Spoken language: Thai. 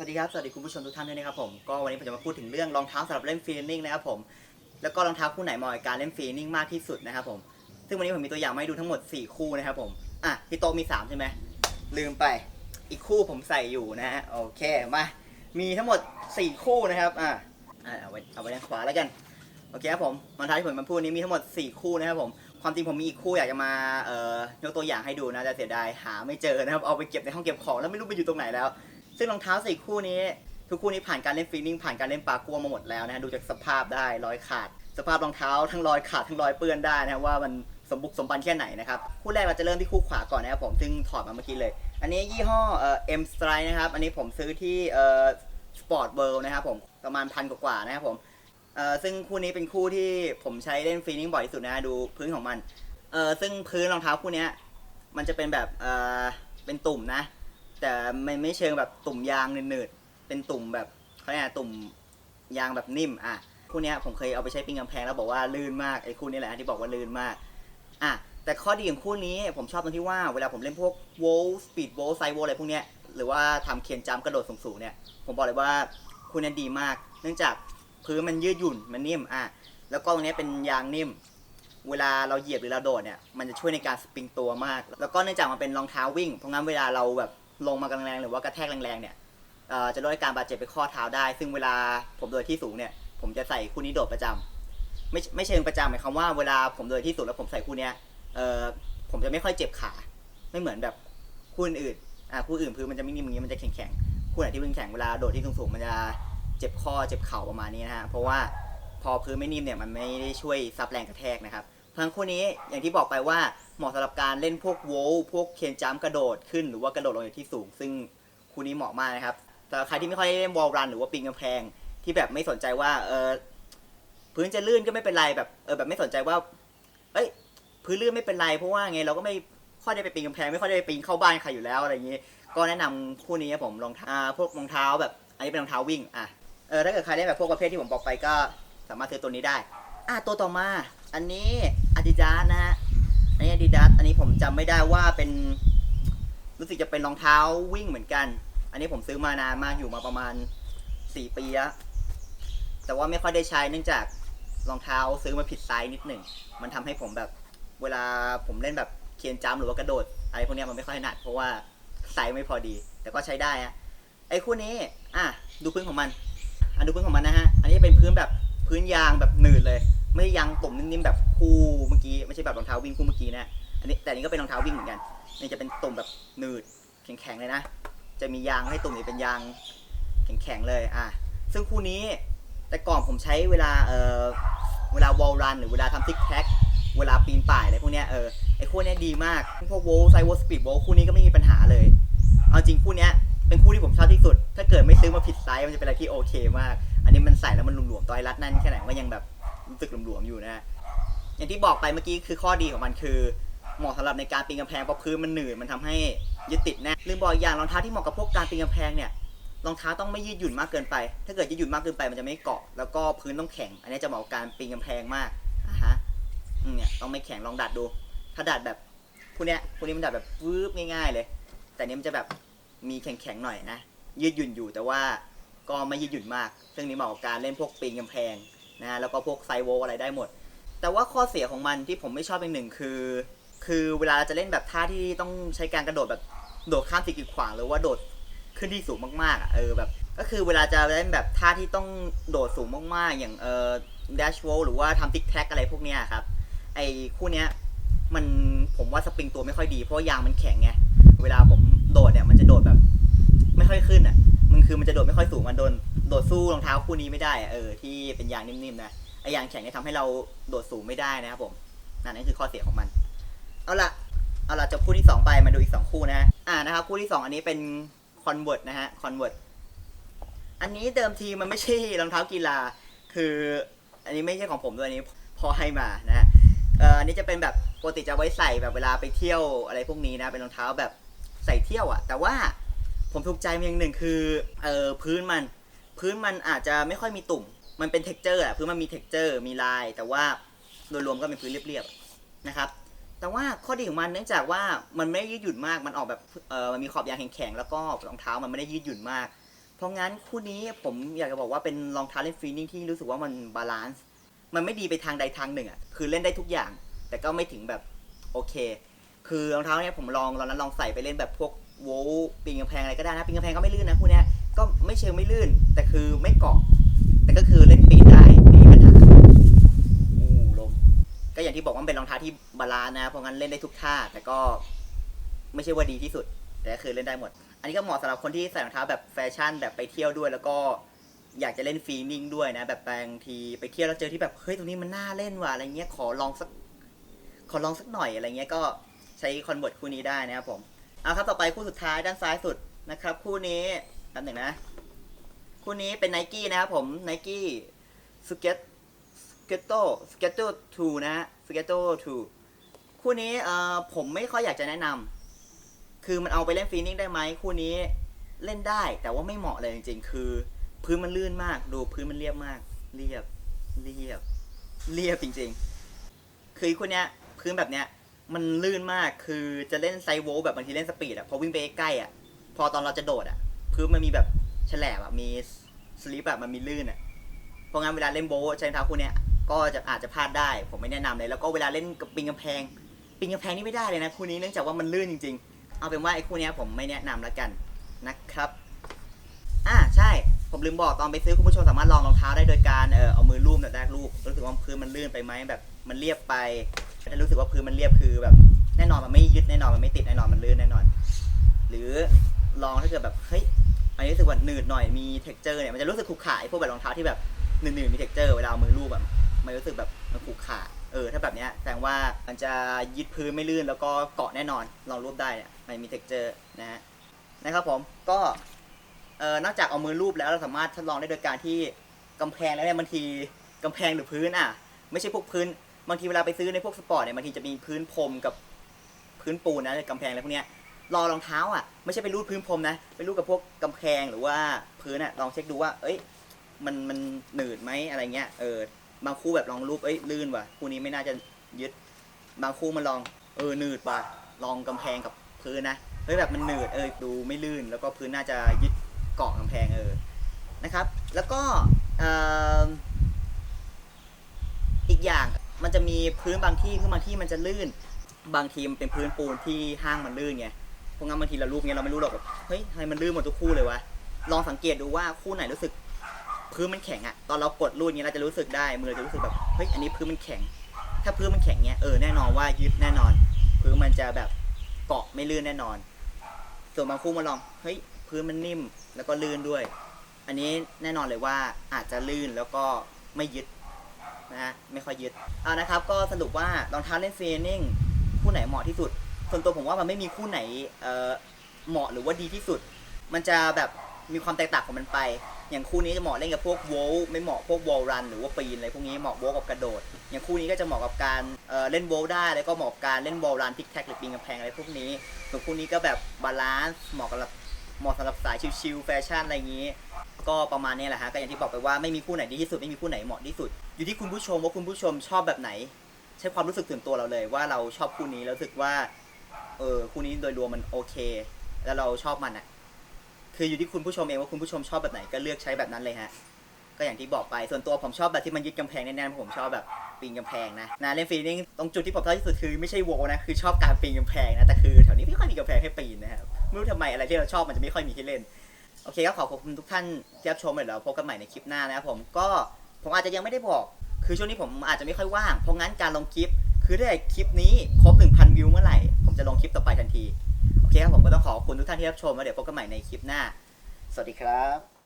สวัสดีครับสวัสดีคุณผู้ชมทุกท่านด้วยนะครับผมก็วันนี้ผมจะมาพูดถึงเรื่องรองเท้าสำหรับเล่นฟรีนิ่งนะครับผมแล้วก็รองเท้าคู่ไหนเหมาะกับการเล่นฟรีนิ่งมากที่สุดนะครับผมซึ่งวันนี้ผมมีตัวอย่างมาให้ดูทั้งหมด 4 คู่นะครับผมอะที่โตมี 3 ใช่ไหมลืมไปอีกคู่ผมใส่อยู่นะฮะโอเคมามีทั้งหมด 4 คู่นะครับอะอะเอาไว้เอาไว้ด้านขวาแล้วกันโอเคครับผมรองเท้าที่ผมมาพูดนี้มีทั้งหมด 4 คู่นะครับผมความจริงผมมีอีกคู่อยากจะมาเอ่อยกตัวอย่างให้ดูนะแต่เสียดายหาไม่เจอนะครับเอาไปเก็บในห้องเก็บของแล้วไม่รู้ไปอยู่ตรงไหนแล้ว ซึ่งรองเท้าสี่คู่นี้ ทุกคู่นี้ผ่านการเล่นฟรีนิ่งผ่านการเล่นปากัวมาหมดแล้วนะฮะดูจากสภาพได้รอยขาด สภาพรองเท้าทั้งรอยขาดทั้งรอยเปื้อนได้นะว่ามันสมบุกสมบันแค่ไหนนะครับคู่แรกเราจะเริ่มที่คู่ขวาก่อนนะครับผมซึ่งถอดมาเมื่อกี้เลย อันนี้ยี่ห้อเอ่อ M Strike นะครับอันนี้ผมซื้อที่เอ่อ Sport World นะครับผมประมาณพันกว่าๆนะครับผมเอ่อซึ่งคู่นี้เป็นคู่ที่ผมใช้เล่นฟรีนิ่งบ่อยที่สุดนะฮะดูพื้นของมันเอ่อซึ่งพื้นรองเท้าคู่นี้มันจะเป็นแบบเอ่อเป็นตุ่มนะ แต่ไม่ไม่เชิงแบบตุ่มยางหนืดๆเป็นตุ่มแบบเขาเรียกอะไรตุ่มยางแบบนิ่มอะคู่เนี้ยผมเคยเอาไปใช้ปิ้งกำแพงแล้วบอกว่าลื่นมากไอ้คู่นี้แหละที่บอกว่าลื่นมากอะแต่ข้อดีของคู่นี้ผมชอบตรงที่ว่าเวลาผมเล่นพวกโวลสปีดโวลไซโวอะไรพวกเนี้ยหรือว่าทำเคียนจัมกระโดดสูงๆเนี่ยผมบอกเลยว่าคู่นี้ดีมาก เนื่องจากพื้นมันยืดหยุ่นมันนิ่มอะแล้วก็ตรงนี้เป็นยางนิ่ม เวลาเราเหยียบหรือเราโดดเนี่ยมันจะช่วยในการสปริงตัวมาก แล้วก็เนื่องจากมันเป็นรองเท้าวิ่งเพราะงั้นเวลาเราแบบ ลงมากแรงๆหรือว่ากระแทกแรงๆเนี่ยจะลดอาการบาดเจ็บไปข้อเท้าได้ ซึ่งเวลาผมโดดที่สูงเนี่ย ผมจะใส่คู่นี้โดดประจำไม่ไม่เชิงประจำหมายความว่าเวลาผมโดดที่สูงแล้วผมใส่คู่เนี้ยผมจะไม่ค่อยเจ็บขา ไม่เหมือนแบบคู่อื่นอ่าคู่อื่นพื้นมันจะไม่นิ่มอย่างนี้มันจะแข็งๆคู่ไหนที่พื้นแข็งเวลาโดดที่สูงๆมันจะเจ็บข้อเจ็บเข่าประมาณนี้นะฮะเพราะว่าพอพื้นไม่นิ่มเนี่ยมันไม่ได้ช่วยซับแรงกระแทกนะครับเพราะงั้นคู่นี้อย่างที่บอกไปว่า เหมาะสำหรับการเล่นพวกโวลพวกเคนจัมป์กระโดดขึ้นหรือว่ากระโดดลงจากที่สูง ซึ่งคู่นี้เหมาะมากนะครับแต่ใครที่ไม่ค่อยเล่นวอลรันหรือว่าปีนกำแพงที่แบบไม่สนใจว่าเออพื้นจะลื่นก็ไม่เป็นไรแบบเออแบบไม่สนใจว่า เอ้ย พื้นลื่นไม่เป็นไรเพราะว่าไงเราก็ไม่ค่อยได้ไปปีนกำแพงไม่ค่อยได้ไปปีนเข้าบ้านใครอยู่แล้วอะไรอย่างนี้ ก็แนะนำคู่นี้ครับผมรองเท้าอ่าพวกรองเท้าแบบ อันนี้เป็นรองเท้าวิ่งอะเออถ้าเกิดใครได้แบบพวกประเภทที่ผมบอกไปก็สามารถซื้อตัวนี้ได้ อะตัวต่อมา อันนี้ Adidas นะฮะ อันนี้ Adidas อันนี้ผมจำไม่ได้ว่าเป็น รู้สึกจะเป็นรองเท้าวิ่งเหมือนกัน อันนี้ผมซื้อมานานมากอยู่มาประมาณสี่ปีแล้วแต่ว่าไม่ค่อยได้ใช้เนื่องจากรองเท้าซื้อมาผิดไซส์นิดหนึ่ง มันทำให้ผมแบบ เวลาผมเล่นแบบเคียนจัมหรือว่ากระโดด อะไรพวกนี้มันไม่ค่อยถนัดเพราะว่าไซส์ไม่พอดี แต่ก็ใช้ได้อะไอ้คู่นี้ อะ ดูพื้นของมันอะดูพื้นของมันนะฮะ อันนี้เป็นพื้นแบบพื้นยางแบบหนืดเลยไม่ยางตุ่มนิ่มๆแบบคู่เมื่อกี้ไม่ใช่แบบรองเท้าวิ่งคู่เมื่อกี้นะอันนี้แต่อันนี้ก็เป็นรองเท้าวิ่งเหมือนกันนี่จะเป็นตุ่มแบบหนืดแข็งๆเลยนะ จะมียางให้ตุ่มนี้เป็นยางแข็งๆเลยอะซึ่งคู่นี้แต่ก่อนผมใช้เวลาเออเวลาวอลรันหรือเวลาทำซิกแพคเวลาปีนป่ายอะไรพวกเนี้ยเออไอคู่เนี้ยดีมากพวกโวลไซโวสปีดโวลคู่นี้ก็ไม่มีปัญหาเลยเอาจริงคู่เนี้ยเป็นคู่ที่ผมชอบที่สุด ถ้าเกิดไม่ซื้อมาผิดไซส์มันจะเป็นอะไรที่โอเคมาก อันนี้มันใส่แล้วมันหลวมๆตัวไอรัดนั่นแค่ไหนก็ยังแบบ รู้สึกหลวมๆอยู่นะอย่างที่บอกไปเมื่อกี้คือข้อดีของมันคือ เหมาะสำหรับในการปีนกำแพงเพราะพื้นมันหนืดมันทำให้ยึดติดแน่ลืมบอกอีกอย่างรองเท้าที่เหมาะกับพวกการปีนกำแพงเนี่ยรองเท้าต้องไม่ยืดหยุ่นมากเกินไป ถ้าเกิดยืดหยุ่นมากเกินไปมันจะไม่เกาะ แล้วก็พื้นต้องแข็ง อันนี้จะเหมาะกับการปีนกำแพงมากอะฮะเนี่ยต้องไม่แข็งลองดัดดู ถ้าดัดแบบพวกเนี้ยพวกนี้มันดัดแบบวืบง่ายๆเลย แต่เนี้ยมันจะแบบมีแข็งๆหน่อยนะยืดหยุ่นอยู่แต่ว่าก็ไม่ยืดหยุ่นมาก ซึ่งนี้เหมาะกับการเล่นพวกปีนกำแพง นะแล้วก็พวกไซโวอะไรได้หมด แต่ว่าข้อเสียของมันที่ผมไม่ชอบอีกหนึ่งคือ คือเวลาจะเล่นแบบท่าที่ต้องใช้การกระโดดแบบโดดข้ามสิ่งกีดขวางหรือว่าโดดขึ้นที่สูงมากๆอะเออแบบก็คือเวลาจะเล่นแบบท่าที่ต้องโดดสูงมากๆ อย่างเอ่อ dash roll หรือว่าทำติ๊กแท็กอะไรพวกเนี้ยครับไอ้คู่เนี้ยมันผมว่าสปริงตัวไม่ค่อยดีเพราะยางมันแข็งไงเวลาผมโดดเนี่ยมันจะโดดแบบ ไม่ค่อยขึ้นอะ มันคือมันจะโดดไม่ค่อยสูงมันโดนโดดสู้รองเท้าคู่นี้ไม่ได้เออที่เป็นยางนิ่มๆนะไอยางแข็งเนี่ยทำให้เราโดดสูงไม่ได้นะครับผมนั่นนั่นคือข้อเสียของมัน เอาละเอาละจบคู่ที่ 2 ไปมาดูอีก 2 คู่นะฮะอ่านะครับคู่ที่ 2 อันนี้เป็นคอนเวิร์ตนะฮะคอนเวิร์ตอันนี้เดิมทีมันไม่ใช่รองเท้ากีฬา คืออันนี้ไม่ใช่ของผมด้วยอันนี้พอให้มานะฮะเอ่ออันนี้จะเป็นแบบปกติจะไว้ใส่แบบเวลาไปเที่ยวอะไรพวกนี้นะเป็นรองเท้าแบบใส่เที่ยวอะแต่ว่า ผมถูกใจมันอย่างหนึ่งคือเออพื้นมัน พื้นมันอาจจะไม่ค่อยมีตุ่ม มันเป็นเท็กเจอร์อะพื้นมันมีเท็กเจอร์มีลาย แต่ว่าโดยรวมก็เป็นพื้นเรียบๆนะครับ แต่ว่าข้อดีของมันเนื่องจากว่ามันไม่ยืดหยุ่นมากมันออกแบบเออมันมีขอบยางแข็งๆแล้วก็รองเท้ามันไม่ได้ยืดหยุ่นมาก เพราะงั้นคู่นี้ผมอยากจะบอกว่าเป็นรองเท้าเล่นฟรีนิ่งที่รู้สึกว่ามันบาลานซ์มันไม่ดีไปทางใดทางหนึ่งอะคือเล่นได้ทุกอย่าง แต่ก็ไม่ถึงแบบโอเค คือรองเท้าเนี่ยผมลองตอนนั้นลองใส่ไปเล่นแบบพวก โวลปีนกำแพงอะไรก็ได้นะปีนกำแพงก็ไม่ลื่นนะคู่เนี้ยก็ไม่เชิงไม่ลื่น แต่คือไม่เกาะ แต่ก็คือเล่นปีนได้ไม่มีปัญหาอู้ลมก็อย่างที่บอกว่าเป็นรองเท้าที่บาลานนะ เพราะงั้นเล่นได้ทุกท่าแต่ก็ไม่ใช่ว่าดีที่สุด แต่ก็คือเล่นได้หมด อันนี้ก็เหมาะสำหรับคนที่ใส่รองเท้าแบบแฟชั่นแบบไปเที่ยวด้วย แล้วก็อยากจะเล่นฟรีนิ่งด้วยนะ แบบบางทีไปเที่ยวแล้วเจอที่แบบเฮ้ยตรงนี้มันน่าเล่นว่ะอะไรเงี้ยขอลองสักขอลองสักหน่อยอะไรเงี้ยก็ใช้คอนเวิร์ตคู่นี้ได้นะครับผม เอาครับต่อไปคู่สุดท้ายด้านซ้ายสุดนะครับ คู่นี้อันหนึ่งนะ คู่นี้เป็นไนกี้นะครับผมไนกี้สเก็ตสเก็ตโตสเก็ตโตทูนะฮะสเก็ตโตทูคู่นี้เอ่อผมไม่ค่อยอยากจะแนะนำคือมันเอาไปเล่นฟรีนิ่งได้ไหมคู่นี้เล่นได้แต่ว่าไม่เหมาะเลยจริงๆ คือ พื้นมันลื่นมากดูพื้นมันเรียบมาก เรียบเรียบเรียบจริง ๆ คือคู่เนี้ยพื้นแบบเนี้ย มันลื่นมากคือจะเล่นไซโวลแบบบางทีเล่นสปีดอะพอวิ่งไปใกล้อะพอตอนเราจะโดดอะพื้นมันมีแบบแฉลบอะมีสลิปอะมันมีลื่นอะเพราะงั้นเวลาเล่นโวลต์ใช้รองเท้าคู่เนี้ยก็จะอาจจะพลาดได้ผมไม่แนะนำเลย แล้วก็เวลาเล่นกับปิงกำแพง ปิงกำแพงนี่ไม่ได้เลยนะคู่นี้เนื่องจากว่ามันลื่นจริง ๆ เอาเป็นว่าไอ้คู่นี้ผมไม่แนะนำแล้วกันนะครับอ่าใช่ผมลืมบอกตอนไปซื้อคุณผู้ชมสามารถลองรองเท้าได้โดยการเออเอามือลูบแบบแรกลูบรู้สึกว่าพื้นมันลื่นไปไหมแบบ มันเรียบไป ถ้ารู้สึกว่าพื้นมันเรียบคือแบบแน่นอนมันไม่ยึดแน่นอนมันไม่ติดแน่นอนมันลื่นแน่นอน หรือลองถ้าเกิดแบบเฮ้ยอันนี้รู้สึกว่าหนืดหน่อยมีเท็กเจอร์เนี่ยมันจะรู้สึกขรุขระไอ้พวกแบบรองเท้าที่แบบหนืดๆมีเท็กเจอร์เวลาเอามือลูบแบบมันรู้สึกแบบมันขรุขระเออถ้าแบบเนี้ยแสดงว่ามันจะยึดพื้นไม่ลื่นแล้วก็เกาะแน่นอนลองรูปได้เนี่ยมันมีเท็กเจอร์นะฮะนะครับผมก็เออนอกจากเอามือลูบแล้วเราสามารถทดลองได้โดยการที่กำแพงแล้วเนี่ยบางทีกำแพงหรือพื้นอะ ไม่ใช่พวกพื้น บางทีเวลาไปซื้อในพวกสปอร์ตเนี่ยบางทีจะมีพื้นพรมกับพื้นปูนนะกำแพงอะไรพวกเนี้ยรอรองเท้าอะไม่ใช่ไปรูดพื้นพรมนะไปรูดกับพวกกำแพงหรือว่าพื้นอะลองเช็คดูว่า เอ้ย มันมันหนืดไหมอะไรเงี้ยเออบางคู่แบบลองรูปเอ้ยลื่นว่ะคู่นี้ไม่น่าจะยึด บางคู่มันลองเออหนืดว่ะลองกำแพงกับพื้นนะเฮ้ยแบบมันหนืดเออดูไม่ลื่น แล้วก็พื้นน่าจะยึดเกาะกำแพงเออนะครับ แล้วก็อออีกอย่าง มันจะมีพื้นบางที่คือบางที่มันจะลื่น บางทีมันเป็นพื้นปูนที่ห้างมันลื่นไงเพราะงั้นบางทีเรารูปเงี้ยเราไม่รู้หรอกแบบเฮ้ยทำไมมันลื่นหมดทุกคู่เลยวะลองสังเกตดูว่าคู่ไหนรู้สึกพื้นมันแข็งอะตอนเรากดรูดเงี้ยเราจะรู้สึกได้มือเราจะรู้สึกแบบเฮ้ยอันนี้พื้นมันแข็ง ถ้าพื้นมันแข็งเงี้ยเออแน่นอนว่ายึดแน่นอน พื้นมันจะแบบเกาะไม่ลื่นแน่นอน ส่วนบางคู่มาลองเฮ้ยพื้นมันนิ่มแล้วก็ลื่นด้วย อันนี้แน่นอนเลยว่าอาจจะลื่นแล้วก็ไม่ยึด นะฮะไม่ค่อยยึดเอานะครับก็สรุปว่ารองเท้าเล่นเฟรนิ่งคู่ไหนเหมาะที่สุด ส่วนตัวผมว่ามันไม่มีคู่ไหนเอ่อเหมาะหรือว่าดีที่สุด มันจะแบบมีความแตกต่างของมันไป อย่างคู่นี้จะเหมาะเล่นกับพวกโวลไม่เหมาะพวกวอลรันหรือว่าปีนอะไรพวกนี้เหมาะโวลกับกระโดด อย่างคู่นี้ก็จะเหมาะกับการเอ่อเล่นโวลได้แล้วก็เหมาะกับการเล่นวอลรันทิกแท็กหรือปีนกำแพงอะไรพวกนี้ส่วนคู่นี้ก็แบบบาลานซ์เหมาะกับ เหมาะสำหรับสายชิลๆแฟชั่นอะไรอย่างนี้ ก็ประมาณนี้แหละฮะก็อย่างที่บอกไปว่าไม่มีคู่ไหนดีที่สุดไม่มีคู่ไหนเหมาะที่สุด อยู่ที่คุณผู้ชมว่าคุณผู้ชมชอบแบบไหน ใช้ความรู้สึกส่วนตัวเราเลย ว่าเราชอบคู่นี้แล้วรู้สึกว่าเออคู่นี้โดยรวมมันโอเค แล้วเราชอบมันอะคืออยู่ที่คุณผู้ชมเองว่าคุณผู้ชมชอบแบบไหนก็เลือกใช้แบบนั้นเลยฮะก็อย่างที่บอกไปส่วนตัวผมชอบแบบที่มันยึดกำแพงแน่นๆผมชอบแบบปีนกำแพงนะนะเล่นฟรีนิ่งตรงจุดที่ผมชอบที่สุดคือไม่ใช่โวลนะคือชอบการปีนกำแพงนะแต่คือแถวนี้ไม่ค่อยมีกำแพงให้ปีนนะครับ ไม่รู้ทำไมอะไรที่เราชอบมันจะไม่ค่อยมีให้เล่น โอเคก็ขอขอบคุณทุกท่านที่รับชมเลยแล้วพบกันใหม่ในคลิปหน้านะครับผมก็ผมอาจจะยังไม่ได้บอก คือช่วงนี้ผมอาจจะไม่ค่อยว่าง เพราะงั้นการลงคลิป คือถ้าคลิปนี้ครบ 1,000 วิวเมื่อไหร่ ผมจะลงคลิปต่อไปทันที โอเคครับผมก็ต้องขอบคุณทุกท่านที่รับชมแล้วเดี๋ยวพบกันใหม่ในคลิปหน้า สวัสดีครับ